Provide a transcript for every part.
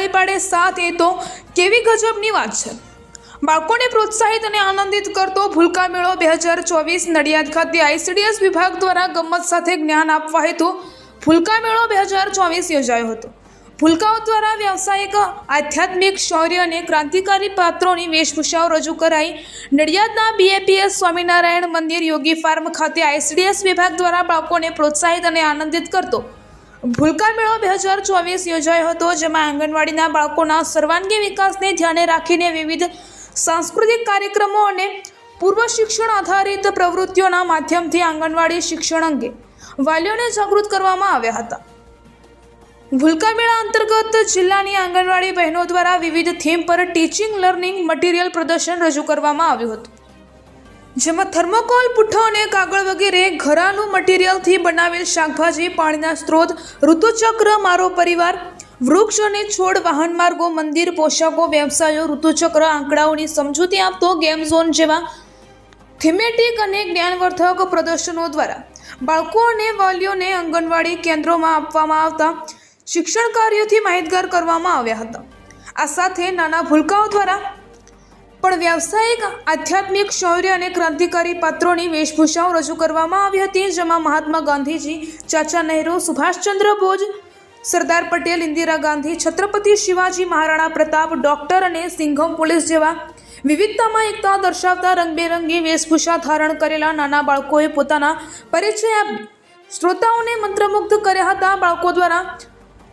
તાળી પાડે સાથ એ તો કેવી ગજબની વાત છે? બાળકોને પ્રોત્સાહિત અને આનંદિત કરતો ભૂલકા મેળો બે હજાર ચોવીસ નડિયાદ ખાતે આઈસીડીએસ વિભાગ દ્વારા ગમત સાથે જ્ઞાન આપવા હેતુ ભૂલકા મેળો બે હજાર ચોવીસ યોજાયો હતો. ભૂલકાઓ દ્વારા વ્યાવસાયિક, આધ્યાત્મિક, શૌર્ય અને ક્રાંતિકારી પાત્રોની વેશભૂષાઓ રજૂ કરાઈ. નડિયાદના બીએપીએસ સ્વામિનારાયણ મંદિર યોગી ફાર્મ ખાતે આઈસીડીએસ વિભાગ દ્વારા બાળકોને પ્રોત્સાહિત અને આનંદિત કરતો ભૂલકા મેળો બે હજાર ચોવીસ યોજાયો હતો, જેમાં આંગણવાડીના બાળકોના સર્વાંગી વિકાસને ધ્યાને રાખીને વિવિધ સાંસ્કૃતિક કાર્યક્રમો અને પૂર્વ શિક્ષણ આધારિત પ્રવૃત્તિઓના માધ્યમથી આંગણવાડી શિક્ષણ અંગે વાલીઓને જાગૃત કરવામાં આવ્યા હતા. ભૂલકા મેળા અંતર્ગત જિલ્લાની આંગણવાડી બહેનો દ્વારા વિવિધ થીમ પર ટીચિંગ લર્નિંગ મટીરિયલ પ્રદર્શન રજૂ કરવામાં આવ્યું હતું. જેમાં થર્મોકોલ, પુઠ્ઠો અને કાગળ વગેરે ઘરાનું મટીરિયલથી બનાવેલ શાકભાજી, પાણીના સ્ત્રોત, ઋતુચક્ર, મારો પરિવાર, વૃક્ષ અને છોડ, વાહન માર્ગો, મંદિર, પોશાકો, વ્યવસાયો, ઋતુચક્ર, આંકડાઓની સમજૂતી આપતો ગેમ ઝોન જેવા થીમેટિક અને જ્ઞાનવર્ધક પ્રદર્શનો દ્વારા બાળકો અને વાલીઓને આંગણવાડી કેન્દ્રોમાં આપવામાં આવતા શિક્ષણ કાર્યોથી માહિતગાર કરવામાં આવ્યા હતા. આ સાથે નાના ભૂલકાઓ દ્વારા પણ વ્યાવસાયિક, આધ્યાત્મિક, શૌર્ય અને ક્રાંતિકારી પાત્રોની વેશભૂષાઓ રજૂ કરવામાં આવી હતી, જેમાં મહાત્મા ગાંધીજી, ચાચા નહેરુ, સુભાષચંદ્ર બોઝ, સરદાર પટેલ, ઇન્દિરા ગાંધી, છત્રપતિ શિવાજી મહારાણા પ્રતાપ, ડૉક્ટર અને સિંઘમ પોલીસ જેવા વિવિધતામાં એકતા દર્શાવતા રંગબેરંગી વેશભૂષા ધારણ કરેલા નાના બાળકોએ પોતાના પરિચય શ્રોતાઓને મંત્રમુગ્ધ કર્યા હતા. બાળકો દ્વારા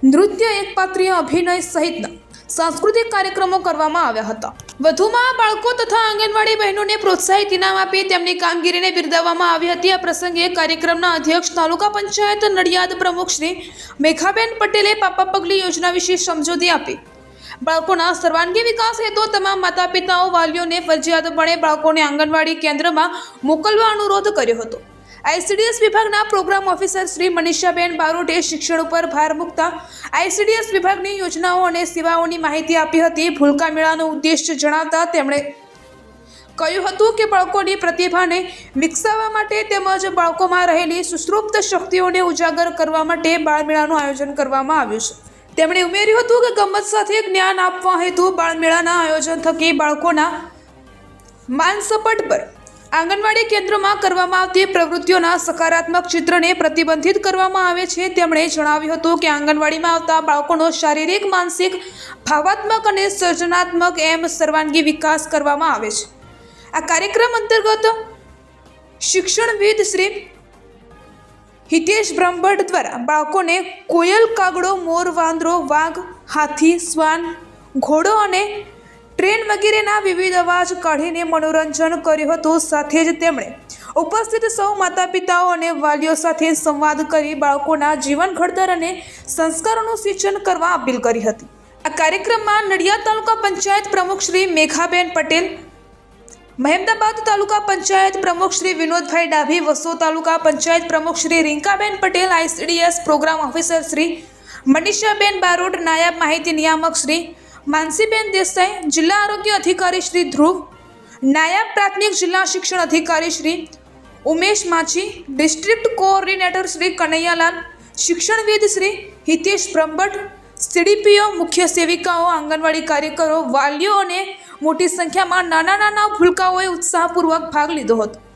નૃત્ય એકપાત્રીય અભિનય સહિતના સાંસ્કૃતિક કાર્યક્રમો કરવામાં આવ્યા હતા. વધુમાં બાળકો તથા આંગણવાડી બહેનોને પ્રોત્સાહિત ઇનામ આપી તેમની કામગીરીને બિરદાવવામાં આવી હતી. આ પ્રસંગે કાર્યક્રમના અધ્યક્ષ તાલુકા પંચાયત નડિયાદ પ્રમુખ શ્રી મેઘાબેન પટેલે પાપા પગલી યોજના વિશે સમજૂતી આપી. બાળકોના સર્વાંગી વિકાસ હેતુ તમામ માતા પિતાઓ વાલીઓને ફરજિયાતપણે બાળકોને આંગણવાડી કેન્દ્રમાં મોકલવા અનુરોધ કર્યો હતો. આઈસીડીએસ વિભાગના પ્રોગ્રામ ઓફિસર શ્રી મનીષાબેન બારોટે શિક્ષણ ઉપર ભાર મૂકતા આઈસીડીએસ વિભાગની યોજનાઓ અને સેવાઓની માહિતી આપી હતી. ભૂલકા મેળાનો ઉદ્દેશ્ય જણાવતા તેમણે કહ્યું હતું કે બાળકોની પ્રતિભાને વિકસાવવા માટે તેમજ બાળકોમાં રહેલી સુસૃપ્ત શક્તિઓને ઉજાગર કરવા માટે બાળમેળાનું આયોજન કરવામાં આવ્યું છે. તેમણે ઉમેર્યું હતું કે ગમત સાથે જ્ઞાન આપવા હેતુ બાળમેળાના આયોજન થકી બાળકોના માનસપટ પર આંગણવાડી કેન્દ્રોમાં કરવામાં આવતી પ્રવૃત્તિઓના સકારાત્મક ચિત્રને પ્રતિબંધિત કરવામાં આવે છે. તેમણે જણાવ્યું હતું કે આંગણવાડીમાં આવતા બાળકોનો શારીરિક, માનસિક, ભાવાત્મક અને સર્જનાત્મક એમ સર્વાંગી વિકાસ કરવામાં આવે છે. આ કાર્યક્રમ અંતર્ગત શિક્ષણવિદ શ્રી હિતેશ બ્રહ્મભટ્ટ દ્વારા બાળકોને કોયલ કાગડો, મોર વાંદરો, વાઘ, હાથી, શ્વાન, ઘોડો અને ટ્રેન વગેરેના વિવિધ અવાજ કાઢીને મનોરંજન કર્યું હતું. સાથે જ તેમણે ઉપસ્થિત સૌ માતા પિતાઓ અને વાલીઓ સાથે સંવાદ કરી બાળકોના જીવન ઘડતર અને સંસ્કારોનું સિંચન કરવા અપીલ કરી હતી. આ કાર્યક્રમમાં નડિયાદ તાલુકા પંચાયત પ્રમુખ શ્રી મેઘાબેન પટેલ, મહેમદાબાદ તાલુકા પંચાયત પ્રમુખ શ્રી વિનોદભાઈ ડાભી, વસો તાલુકા પંચાયત પ્રમુખ Shri Rinkaben Patel, ICDS programme officer Shri Manishaben Barot, નાયબ માહિતી નિયામક શ્રી માનસીબેન દેસાઈ, જિલ્લા આરોગ્ય અધિકારી શ્રી ધ્રુવ, નાયબ પ્રાથમિક જિલ્લા શિક્ષણ અધિકારી શ્રી ઉમેશ માછી, ડિસ્ટ્રિક્ટ કોઓર્ડિનેટર શ્રી કનૈયાલાલ, શિક્ષણવિદ શ્રી હિતેશ બ્રહ્મભટ્ટ, સીડીપીઓ, મુખ્ય સેવિકાઓ, આંગણવાડી કાર્યકરો, વાલીઓ અને મોટી સંખ્યામાં નાના નાના ભૂલકાઓએ ઉત્સાહપૂર્વક ભાગ લીધો હતો.